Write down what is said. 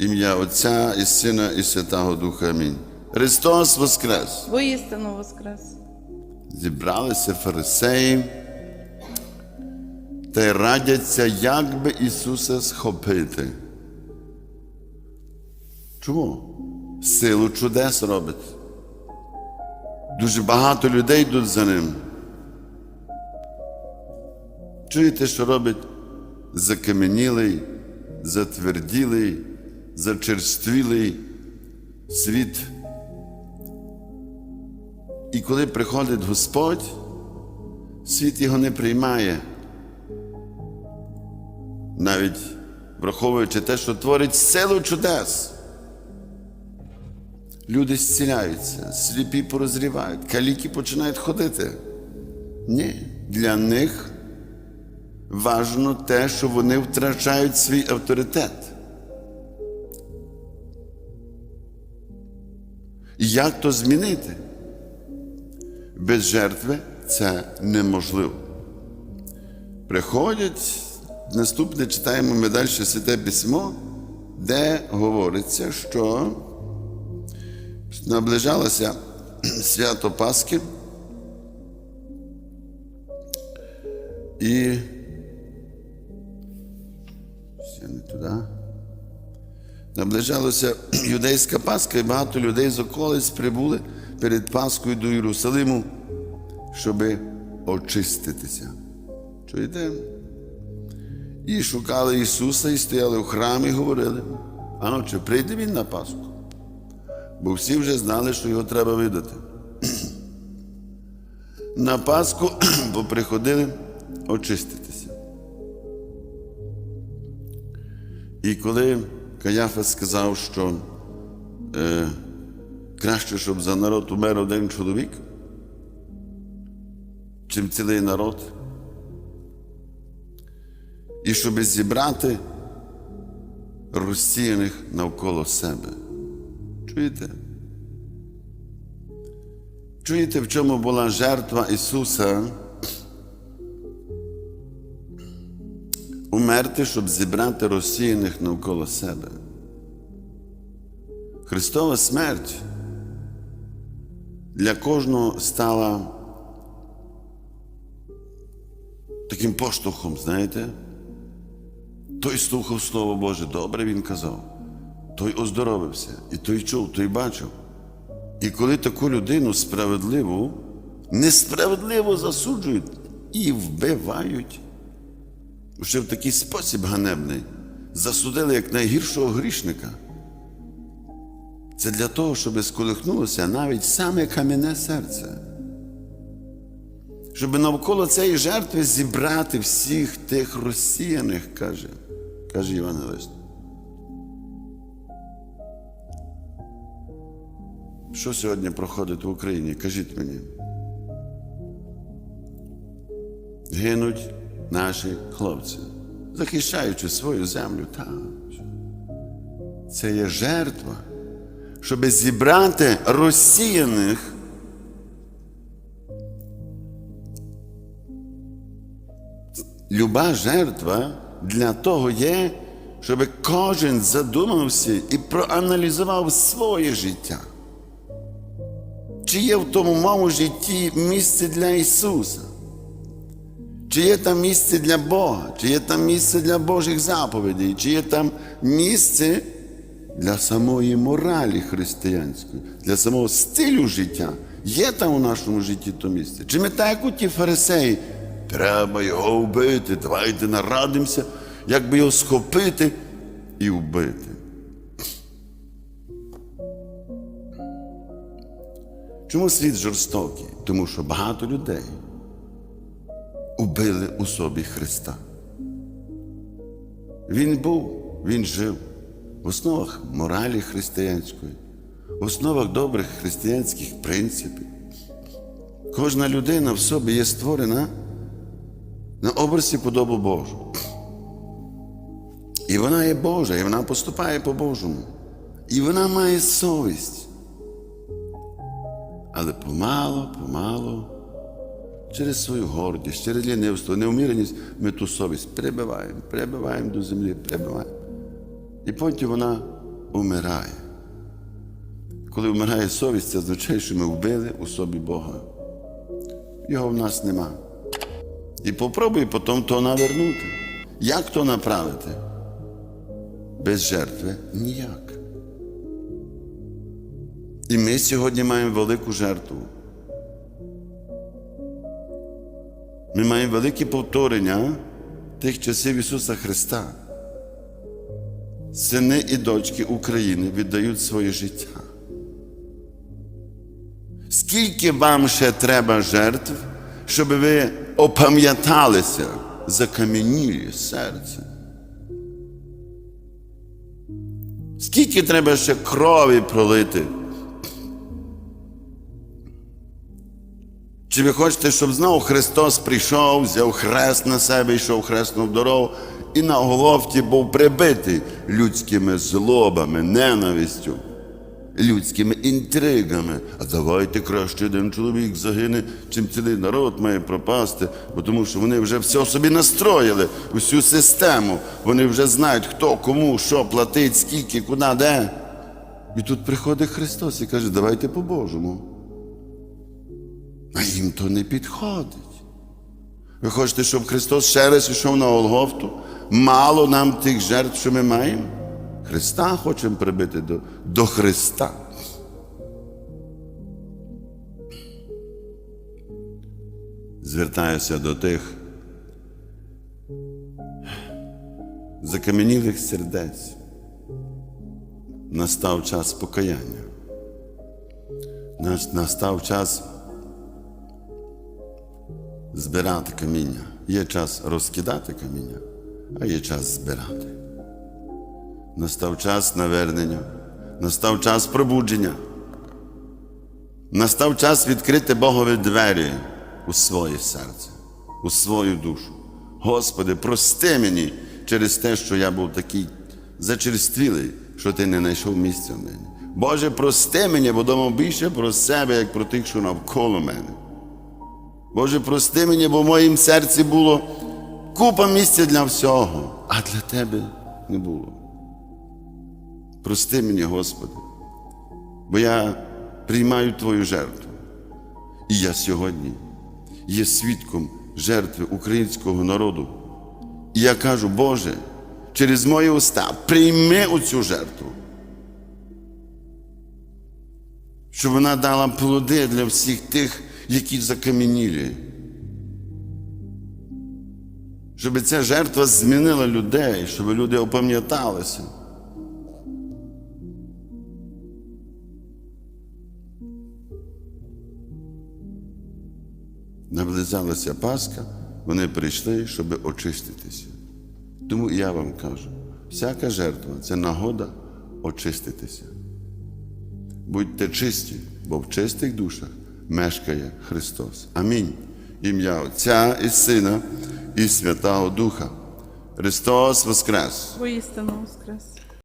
Ім'я Отця і Сина, і Святого Духа. Амінь. Христос Воскрес! Воістину воскрес. Зібралися фарисеї та й радяться, як би Ісуса схопити. Чому? Силу чудес робить. Дуже багато людей йдуть за ним. Чуєте, що робить закам'янілий, затверділий, зачерствілий світ. І коли приходить Господь, світ його не приймає. Навіть враховуючи те, що творить силу чудес. Люди зціляються, сліпі порозрівають, каліки починають ходити. Ні, для них важно те, що вони втрачають свій авторитет. Як то змінити? Без жертви це неможливо. Приходять, наступне читаємо ми далі Святе Письмо, де говориться, що наближалося свято Пасхи. І ще не туди. Наближалася юдейська Пасха, і багато людей з околиць прибули перед Пасхою до Єрусалиму, щоби очиститися. Чуєте? І шукали Ісуса і стояли в храмі і говорили, а чи прийде Він на Пасху? Бо всі вже знали, що його треба видати. На Пасху поприходили очиститися. І коли Каяфа сказав, що е, краще, щоб за народ умер один чоловік, чим цілий народ, і щоб зібрати розсіяних навколо себе. Чуєте? Чуєте, в чому була жертва Ісуса? Умерти, щоб зібрати розсіяних навколо себе. Христова смерть для кожного стала таким поштовхом, знаєте? Той слухав Слово Боже, добре він казав, той оздоровився, і той чув, той бачив. І коли таку людину справедливу, несправедливо засуджують і вбивають, ще в такий спосіб ганебний, засудили як найгіршого грішника. Це для того, щоб сколихнулося навіть саме кам'яне серце. Щоб навколо цієї жертви зібрати всіх тих розсіяних, каже, каже Євангелист. Що сьогодні проходить в Україні? Кажіть мені. Гинуть наші хлопці, захищаючи свою землю. Там. Це є жертва, щоб зібрати розсіяних. Люба жертва для того є, щоб кожен задумався і проаналізував своє життя. Чи є в тому моєму житті місце для Ісуса? Чи є там місце для Бога, чи є там місце для Божих заповідей, чи є там місце для самої моралі християнської, для самого стилю життя? Є там у нашому житті то місце? Чи ми так, як у ті фарисеї, треба його вбити, давайте нарадимося, як би його схопити і вбити? Чому світ жорстокий? Тому що багато людей убили у собі Христа. Він був, він жив в основах моралі християнської, в основах добрих християнських принципів. Кожна людина в собі є створена на образі подобу Божу. І вона є Божа, і вона поступає по-божому. І вона має совість. Але помало, помало, через свою гордість, через лінивство, неуміреність ми ту совість прибиваємо, прибиваємо до землі, прибиваємо. І потім вона умирає. Коли вмирає совість, це означає, що ми вбили у собі Бога. Його в нас нема. І попробуй потім то навернути. Як то направити? Без жертви ніяк. І ми сьогодні маємо велику жертву. Ми маємо велике повторення тих часів Ісуса Христа. Сини і дочки України віддають своє життя. Скільки вам ще треба жертв, щоб ви опам'яталися закам'янілі серце? Скільки треба ще крові пролити? Чи ви хочете, щоб знову Христос прийшов, взяв хрест на себе, йшов хресну дорогу і на головці був прибитий людськими злобами, ненавистю, людськими інтригами. А давайте краще один чоловік загине, чим цілий народ має пропасти, бо тому що вони вже все собі настроїли, усю систему. Вони вже знають, хто кому, що платить, скільки, куди, де. І тут приходить Христос і каже, давайте по-божому. А їм то не підходить. Ви хочете, щоб Христос ще раз йшов на Голгофту? Мало нам тих жертв, що ми маємо? Христа хочемо прибити до, до Христа. Звертаюся до тих закам'янілих сердець. Настав час покаяння. Настав час збирати каміння. Є час розкидати каміння, а є час збирати. Настав час навернення, настав час пробудження. Настав час відкрити Богові двері у своє серце, у свою душу. Господи, прости мені через те, що я був такий зачерствілий, що ти не знайшов місця в мені. Боже, прости мені, бо думав більше про себе, як про тих, що навколо мене. Боже, прости мені, бо в моїм серці було купа місця для всього, а для Тебе не було. Прости мені, Господи, бо я приймаю Твою жертву. І я сьогодні є свідком жертви українського народу. І я кажу, Боже, через мої уста прийми оцю жертву. Щоб вона дала плоди для всіх тих, які закам'янілі. Щоб ця жертва змінила людей, щоб люди опам'яталися. Наблизалася Пасха, вони прийшли, щоб очиститися. Тому я вам кажу, всяка жертва це нагода очиститися. Будьте чисті, бо в чистих душах мешкає Христос. Амінь. Ім'я Отця і Сина і Святого Духа. Христос Воскрес! Воістину воскрес.